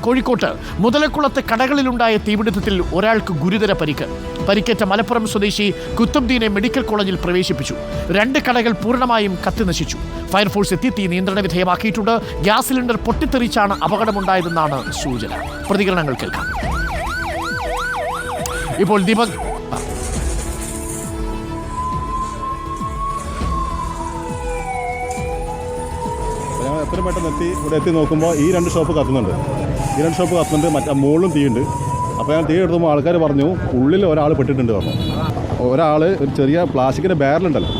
കോഴിക്കോട്ട്. മുതലക്കുളത്ത് കടകളിലുണ്ടായ തീപിടുത്തത്തിൽ ഒരാൾക്ക് ഗുരുതര പരിക്ക്. പരിക്കേറ്റ മലപ്പുറം സ്വദേശി കുത്തുബ്ദീനെ മെഡിക്കൽ കോളേജിൽ പ്രവേശിപ്പിച്ചു. രണ്ട് കടകൾ പൂർണമായും കത്തിനശിച്ചു. ഫയർഫോഴ്സ് എത്തി തീ നിയന്ത്രണ വിധേയമാക്കിയിട്ടുണ്ട്. ഗ്യാസ് സിലിണ്ടർ പൊട്ടിത്തെറിച്ചാണ് അപകടമുണ്ടായതെന്നാണ് സൂചന. പ്രതികരണങ്ങൾ കേൾക്കാം. ഇപ്പോൾ ദീപക് എത്രയും പെട്ടെന്ന് എത്തി ഇവിടെ എത്തി നോക്കുമ്പോൾ ഈ രണ്ട് ഷോപ്പ് കത്തുന്നുണ്ട്. ഈ രണ്ട് ഷോപ്പ് കത്തുന്നുണ്ട് മറ്റേ മുകളിലും തീയുണ്ട്. അപ്പോൾ ഞാൻ തീ എടുത്തുമ്പോൾ ആൾക്കാർ പറഞ്ഞു ഉള്ളിൽ ഒരാൾ പെട്ടിട്ടുണ്ട് പറഞ്ഞു. ഒരാൾ ഒരു ചെറിയ പ്ലാസ്റ്റിക്കിന്റെ ബാരലുണ്ടല്ലോ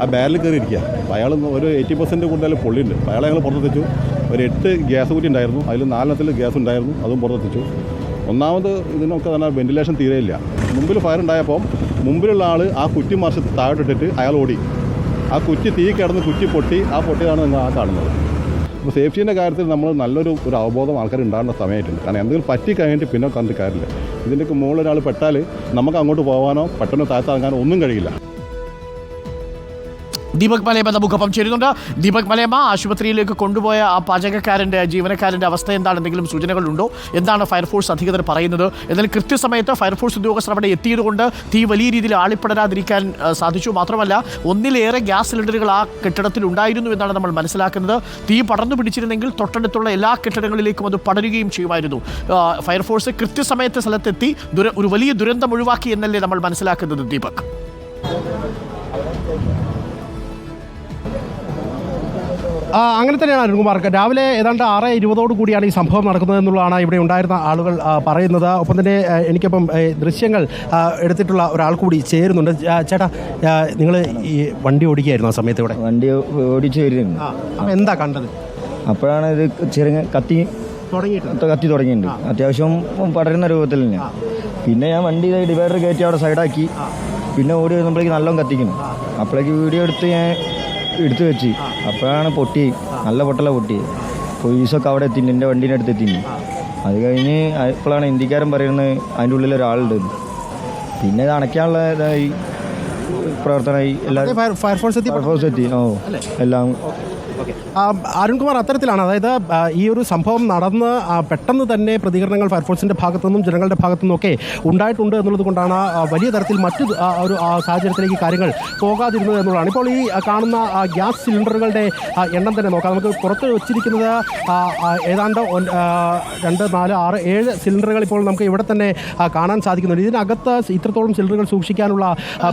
ആ ബാരലിൽ കയറി ഇരിക്കുക അപ്പോൾ അയാൾ ഒരു എയ്റ്റി പെർസെന്റ് കൂടുതൽ പൊള്ളിയുണ്ട് അപ്പോൾ അയാളെ ഞങ്ങൾ പുറത്തെത്തിച്ചു ഒരു എട്ട് ഗ്യാസ് കുറ്റി ഉണ്ടായിരുന്നു. അതിൽ നാലെണ്ണത്തിൽ ഗ്യാസ് ഉണ്ടായിരുന്നു. അതും പുറത്തെത്തിച്ചു ഒന്നാമത് ഇതിനൊക്കെ തന്നെ വെന്റിലേഷൻ ഇല്ല മുമ്പിൽ ഫയർ ഉണ്ടായപ്പോൾ മുമ്പിലുള്ള ആൾ ആ കുറ്റി മറിച്ച് താഴോട്ടിട്ടിട്ട് അയാൾ ഓടി. ആ കുറ്റി തീ കിടന്ന് കുറ്റി പൊട്ടി ആ പൊട്ടിയതാണ് നിങ്ങൾ ആ കാണുന്നത്. അപ്പോൾ സേഫ്റ്റീന്റെ കാര്യത്തിൽ നമ്മൾ നല്ലൊരു ഒരു അവബോധം ആൾക്കാർ ഉണ്ടാകേണ്ട സമയമായിട്ടുണ്ട്. കാരണം എന്തെങ്കിലും പറ്റി കഴിഞ്ഞിട്ട് പിന്നെ കണ്ടിട്ട് കാര്യമില്ല. ഇതിന്റെയൊക്കെ മുകളിൽ ഒരാൾ പെട്ടാൽ നമുക്ക് അങ്ങോട്ട് പോകാനോ പെട്ടെന്ന് താഴ്ത്താങ്ങാനോ ഒന്നും കഴിയില്ല. ദീപക് മലയമ്മ നമുക്കൊപ്പം ചേരുന്നുണ്ട്. ദീപക് മലയമ്മ ആശുപത്രിയിലേക്ക് കൊണ്ടുപോയ ആ പാചകക്കാരന്റെ ജീവനക്കാരന്റെ അവസ്ഥ എന്താണ്? എന്തെങ്കിലും സൂചനകളുണ്ടോ? എന്താണ് ഫയർഫോഴ്സ് അധികൃതർ പറയുന്നത്? എന്നാൽ കൃത്യസമയത്ത് ഫയർഫോഴ്സ് ഉദ്യോഗസ്ഥർ അവിടെ എത്തിയതുകൊണ്ട് തീ വലിയ രീതിയിൽ ആളിപ്പടരാതിരിക്കാൻ സാധിച്ചു. മാത്രമല്ല ഒന്നിലേറെ ഗ്യാസ് സിലിണ്ടറുകൾ ആ കെട്ടിടത്തിൽ ഉണ്ടായിരുന്നു എന്നാണ് നമ്മൾ മനസ്സിലാക്കുന്നത്. തീ പടർന്നു പിടിച്ചിരുന്നെങ്കിൽ തൊട്ടടുത്തുള്ള എല്ലാ കെട്ടിടങ്ങളിലേക്കും അത് പടരുകയും ചെയ്യുമായിരുന്നു. ഫയർഫോഴ്സ് കൃത്യസമയത്ത് സ്ഥലത്തെത്തി ഒരു വലിയ ദുരന്തം ഒഴിവാക്കി എന്നല്ലേ നമ്മൾ മനസ്സിലാക്കുന്നത് ദീപക്? അങ്ങനെ തന്നെയാണ് അരുൺകുമാർ രാവിലെ ഏതാണ്ട് ആറ് ഇരുപതോട് കൂടിയാണ് ഈ സംഭവം നടക്കുന്നത് എന്നുള്ളതാണ് ഇവിടെ ഉണ്ടായിരുന്ന ആളുകൾ പറയുന്നത്. ഒപ്പം തന്നെ എനിക്കിപ്പം ദൃശ്യങ്ങൾ എടുത്തിട്ടുള്ള ഒരാൾ കൂടി ചേരുന്നുണ്ട്. ചേട്ടാ നിങ്ങൾ ഈ വണ്ടി ഓടിക്കുകയായിരുന്നു ആ സമയത്ത് ഇവിടെ? വണ്ടി ഓടിച്ചു വരുന്നു ആ അപ്പം എന്താ കണ്ടത്? അപ്പോഴാണ് ഇത് ചെറുങ്ങ കത്തി തുടങ്ങിയിട്ട് കത്തി തുടങ്ങിയിട്ടുണ്ട്. അത്യാവശ്യം പടരുന്ന രൂപത്തിൽ തന്നെ. പിന്നെ ഞാൻ വണ്ടി ഡിവൈഡർ കയറ്റി അവിടെ സൈഡാക്കി പിന്നെ ഓടി വരുമ്പോഴേക്ക് നല്ലോണം കത്തിക്കുന്നു. അപ്പോഴേക്ക് വീഡിയോ എടുത്ത് ഞാൻ എടുത്തു വെച്ച്. അപ്പോഴാണ് പൊട്ടി നല്ല പൊട്ടല പൊട്ടി പോലീസൊക്കെ അവിടെ എത്തി എന്റെ വണ്ടീന്റെ അടുത്ത് എത്തി അത് കഴിഞ്ഞ് ഇപ്പോഴാണ് ഇന്ത്യക്കാരൻ പറയുന്നത് അതിന്റെ ഉള്ളിൽ ഒരാളുണ്ട്. പിന്നെ ഇത് അണയ്ക്കാനുള്ള ഇതായി പ്രവർത്തനമായി എല്ലാവരും ഫയർ ഫയർഫോഴ്സ് എത്തി? ഫയർഫോഴ്സ് എത്തി. ഓ എല്ലാം അരുൺകുമാർ അത്തരത്തിലാണ് അതായത് ഈ ഒരു സംഭവം നടന്ന് പെട്ടെന്ന് തന്നെ പ്രതികരണങ്ങൾ ഫയർഫോഴ്സിന്റെ ഭാഗത്തു നിന്നും ജനങ്ങളുടെ ഭാഗത്തു നിന്നൊക്കെ ഉണ്ടായിട്ടുണ്ട് എന്നുള്ളത് കൊണ്ടാണ് വലിയ തരത്തിൽ മറ്റു ഒരു സാഹചര്യത്തിലേക്ക് കാര്യങ്ങൾ പോകാതിരുന്നത് എന്നുള്ളതാണ്. ഇപ്പോൾ ഈ കാണുന്ന ഗ്യാസ് സിലിണ്ടറുകളുടെ എണ്ണം തന്നെ നോക്കാം. നമുക്ക് പുറത്ത് വെച്ചിരിക്കുന്നത് ഏതാണ്ട് രണ്ട് നാല് ആറ് ഏഴ് സിലിണ്ടറുകൾ ഇപ്പോൾ നമുക്ക് ഇവിടെ തന്നെ കാണാൻ സാധിക്കുന്നുണ്ട്. ഇതിനകത്ത് ഇത്രത്തോളം സിലിണ്ടറുകൾ സൂക്ഷിക്കാനുള്ള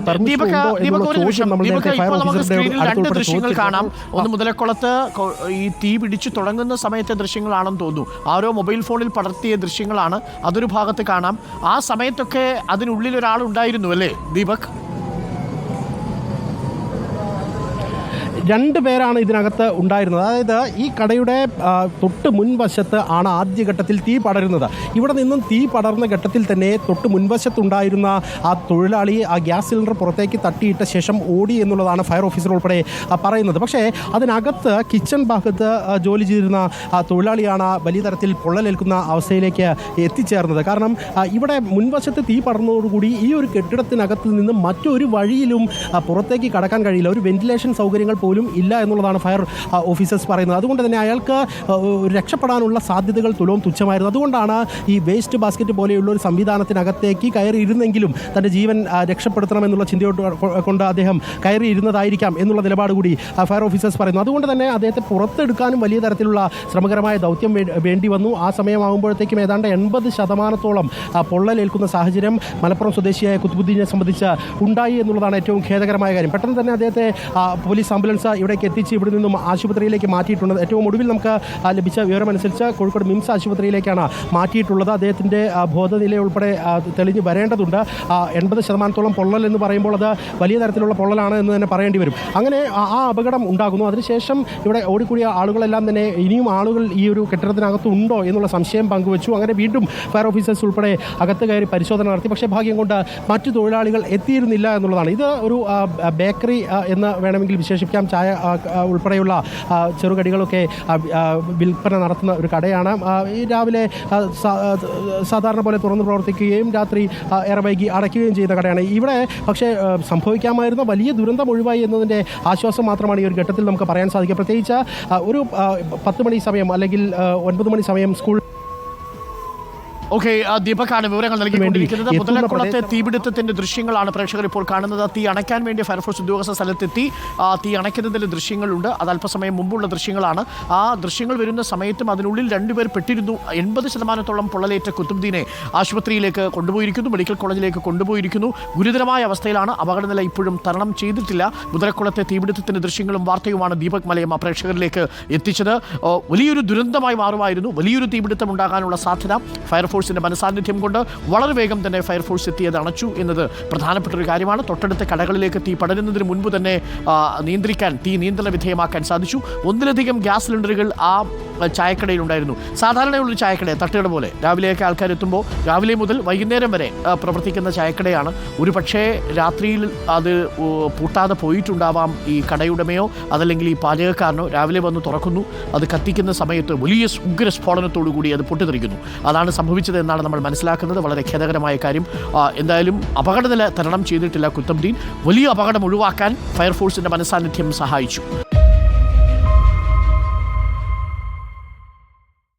പെർമിഷൻ ഉണ്ടോ എന്നുള്ള ചോദ്യം നമ്മൾ നേരത്തെ ഫയർ ഓഫീസറുടെ അടുത്തുൾപ്പെടെ ചോദിച്ചിരുന്നു. ഒന്ന് മുതലക്കുളത്ത് കൊ- ഈ തീ പിടിച്ചു തുടങ്ങുന്ന സമയത്തെ ദൃശ്യങ്ങളാണെന്ന് തോന്നുന്നു. ആരോ മൊബൈൽ ഫോണിൽ പടർത്തിയ ദൃശ്യങ്ങളാണ്. അതൊരു ഭാഗത്ത് കാണാം. ആ സമയത്തൊക്കെ അതിനുള്ളിൽ ഒരാൾ ഉണ്ടായിരുന്നു അല്ലേ ദീപക്? രണ്ട് പേരാണ് ഇതിനകത്ത് ഉണ്ടായിരുന്നത്. അതായത് ഈ കടയുടെ തൊട്ട് മുൻവശത്ത് ആണ് ആദ്യഘട്ടത്തിൽ തീ പടരുന്നത്. ഇവിടെ നിന്നും തീ പടർന്ന ഘട്ടത്തിൽ തന്നെ തൊട്ട് മുൻവശത്തുണ്ടായിരുന്ന ആ തൊഴിലാളി ആ ഗ്യാസ് സിലിണ്ടർ പുറത്തേക്ക് തട്ടിയിട്ട ശേഷം ഓടി എന്നുള്ളതാണ് ഫയർ ഓഫീസർ ഉൾപ്പെടെ പറയുന്നത്. പക്ഷേ അതിനകത്ത് കിച്ചൺ ഭാഗത്ത് ജോലി ചെയ്തിരുന്ന തൊഴിലാളിയാണ് വലിയ തരത്തിൽ പൊള്ളലേൽക്കുന്ന അവസ്ഥയിലേക്ക് എത്തിച്ചേർന്നത്. കാരണം ഇവിടെ മുൻവശത്ത് തീ പടർന്നതോടുകൂടി ഈ ഒരു കെട്ടിടത്തിനകത്ത് നിന്ന് മറ്റൊരു വഴിയിലും പുറത്തേക്ക് കടക്കാൻ കഴിയില്ല. ഒരു വെന്റിലേഷൻ സൗകര്യങ്ങൾ പോലും ഇല്ല എന്നുള്ളതാണ് ഫയർ ഓഫീസേഴ്സ് പറയുന്നത്. അതുകൊണ്ട് തന്നെ അയാൾക്ക് രക്ഷപ്പെടാനുള്ള സാധ്യതകൾ തുലവും തുച്ഛമായിരുന്നു. അതുകൊണ്ടാണ് ഈ വേസ്റ്റ് ബാസ്ക്കറ്റ് പോലെയുള്ള ഒരു സംവിധാനത്തിനകത്തേക്ക് കയറിയിരുന്നെങ്കിലും തന്റെ ജീവൻ രക്ഷപ്പെടുത്തണം രക്ഷപ്പെടുത്തണമെന്നുള്ള ചിന്തയോട് കൊ- കൊണ്ട് അദ്ദേഹം കയറിയിരുന്നതായിരിക്കാം എന്നുള്ള നിലപാട് കൂടി ഫയർ ഓഫീസേഴ്സ് പറയുന്നു. അതുകൊണ്ട് തന്നെ അദ്ദേഹത്തെ പുറത്തെടുക്കാനും വലിയ തരത്തിലുള്ള ശ്രമകരമായ ദൗത്യം വേണ്ടി വന്നു. ആ സമയമാകുമ്പോഴത്തേക്കും ഏതാണ്ട് എൺപത് ശതമാനത്തോളം പൊള്ളലേൽക്കുന്ന സാഹചര്യം മലപ്പുറം സ്വദേശിയായ കുത്തുബുദ്ദീനെ സംബന്ധിച്ച് ഉണ്ടായി എന്നുള്ളതാണ് ഏറ്റവും ഖേദകരമായ കാര്യം. പെട്ടെന്ന് തന്നെ അദ്ദേഹത്തെ പോലീസ് ആംബുലൻസ് ഇവിടേക്ക് എത്തിച്ച് ഇവിടെ നിന്നും ആശുപത്രിയിലേക്ക് മാറ്റിയിട്ടുണ്ട്. ഏറ്റവും ഒടുവിൽ നമുക്ക് ലഭിച്ച വിവരമനുസരിച്ച് കോഴിക്കോട് മിംസ് ആശുപത്രിയിലേക്കാണ് മാറ്റിയിട്ടുള്ളത്. അദ്ദേഹത്തിന്റെ ബോധനില ഉൾപ്പെടെ തെളിഞ്ഞ് വരേണ്ടതുണ്ട്. എൺപത് ശതമാനത്തോളം പൊള്ളൽ എന്ന് പറയുമ്പോൾ അത് വലിയ തരത്തിലുള്ള പൊള്ളലാണ് എന്ന് തന്നെ പറയേണ്ടി വരും. അങ്ങനെ ആ- അപകടം ഉണ്ടാകുന്നു. അതിനുശേഷം ഇവിടെ ഓടിക്കൂടിയ ആളുകളെല്ലാം തന്നെ ഇനിയും ആളുകൾ ഈ ഒരു കെട്ടിടത്തിനകത്ത് ഉണ്ടോ എന്നുള്ള സംശയം പങ്കുവച്ചു. അങ്ങനെ വീണ്ടും ഫയർ ഓഫീസേഴ്സ് ഉൾപ്പെടെ അകത്ത് കയറി പരിശോധന നടത്തി. പക്ഷേ ഭാഗ്യം കൊണ്ട് മറ്റു തൊഴിലാളികൾ എത്തിയിരുന്നില്ല എന്നുള്ളതാണ്. ഇത് ഒരു ബേക്കറി എന്ന് വേണമെങ്കിൽ വിശേഷിപ്പിക്കാം. ചായ ഉൾപ്പെടെയുള്ള ചെറുകടികളൊക്കെ വിൽപ്പന നടത്തുന്ന ഒരു കടയാണ്. ഈ രാവിലെ സാധാരണ പോലെ തുറന്ന് പ്രവർത്തിക്കുകയും രാത്രി ഏറെ വൈകി അടയ്ക്കുകയും ചെയ്യുന്ന കടയാണ്. ഇവിടെ പക്ഷേ സംഭവിക്കാമായിരുന്ന വലിയ ദുരന്തം ഒഴിവായി എന്നതിന്റെ ആശ്വാസം മാത്രമാണ് ഈ ഒരു ഘട്ടത്തിൽ നമുക്ക് പറയാൻ സാധിക്കുക. പ്രത്യേകിച്ച് ഒരു പത്ത് മണി സമയം അല്ലെങ്കിൽ ഒൻപത് മണി സമയം സ്കൂൾ ഓക്കെ ദീപക്കാണ് വിവരങ്ങൾ നൽകിക്കൊണ്ടിരിക്കുന്നത്. പ്രദേശം- തീപിടുത്തത്തിന്റെ ദൃശ്യങ്ങളാണ് പ്രേക്ഷകർ ഇപ്പോൾ കാണുന്നത്. തീ അണയ്ക്കാൻ വേണ്ടി ഫയർഫോഴ്സ് ഉദ്യോഗസ്ഥ സ്ഥലത്തെത്തി. തീ അണയ്ക്കുന്നതിന്റെ ദൃശ്യങ്ങളുണ്ട്. അത് അല്പസമയം മുമ്പുള്ള ദൃശ്യങ്ങളാണ്. ആ ദൃശ്യങ്ങൾ വരുന്ന സമയത്തും അതിനുള്ളിൽ രണ്ടുപേർ പെട്ടിരുന്നു. എൺപത് ശതമാനത്തോളം പൊള്ളലേറ്റ കുത്തുബ്ദീനെ ആശുപത്രിയിലേക്ക് കൊണ്ടുപോയിരിക്കുന്നു. മെഡിക്കൽ കോളേജിലേക്ക് കൊണ്ടുപോയിരിക്കുന്നു. ഗുരുതരമായ അവസ്ഥയിലാണ് അപകടനില ഇപ്പോഴും തരണം ചെയ്തിട്ടില്ല. മുതലക്കുളത്തെ തീപിടുത്തത്തിന്റെ ദൃശ്യങ്ങളും വാർത്തയുമാണ് ദീപക് മലയമ്മ പ്രേക്ഷകരിലേക്ക് എത്തിച്ചത്. വലിയൊരു ദുരന്തമായി മാറുമായിരുന്നു. വലിയൊരു തീപിടുത്തം ഉണ്ടാകാനുള്ള സാധ്യത ഫയർഫോഴ്സിന്റെ മനസാന്നിധ്യം കൊണ്ട് വളരെ വേഗം തന്നെ ഫയർഫോഴ്സ് എത്തിയത് അണച്ചു എന്നത് പ്രധാനപ്പെട്ട ഒരു കാര്യമാണ്. തൊട്ടടുത്ത കടകളിലേക്ക് തീ പടരുന്നതിന് മുൻപ് തന്നെ നിയന്ത്രിക്കാൻ തീ നിയന്ത്രണ വിധേയമാക്കാൻ സാധിച്ചു. ഒന്നിലധികം ഗ്യാസ് സിലിണ്ടറുകൾ ആ ചായക്കടയിൽ ഉണ്ടായിരുന്നു സാധാരണയുള്ളൊരു ചായക്കട തട്ടുകട പോലെ. രാവിലെയൊക്കെ ആൾക്കാർ എത്തുമ്പോൾ രാവിലെ മുതൽ വൈകുന്നേരം വരെ പ്രവർത്തിക്കുന്ന ചായക്കടയാണ്. ഒരു പക്ഷേ രാത്രിയിൽ അത് പൂട്ടാതെ പോയിട്ടുണ്ടാവാം ഈ കടയുടമയോ അതല്ലെങ്കിൽ ഈ പാചകക്കാരനോ രാവിലെ വന്ന് തുറക്കുന്നു. അത് കത്തിക്കുന്ന സമയത്ത് വലിയ ഉഗ്ര സ്ഫോടനത്തോടു കൂടി അത് പൊട്ടിത്തെറിക്കുന്നു. അതാണ് സംഭവിച്ചത് എന്നാണ് നമ്മൾ മനസ്സിലാക്കുന്നത്. വളരെ ഖേദകരമായ കാര്യം. എന്തായാലും അപകടനില തരണം ചെയ്തിട്ടില്ല കുത്തബ്ദീൻ. വലിയ അപകടം ഒഴിവാക്കാൻ ഫയർഫോഴ്സിന്റെ മനസാന്നിധ്യം സഹായിച്ചു.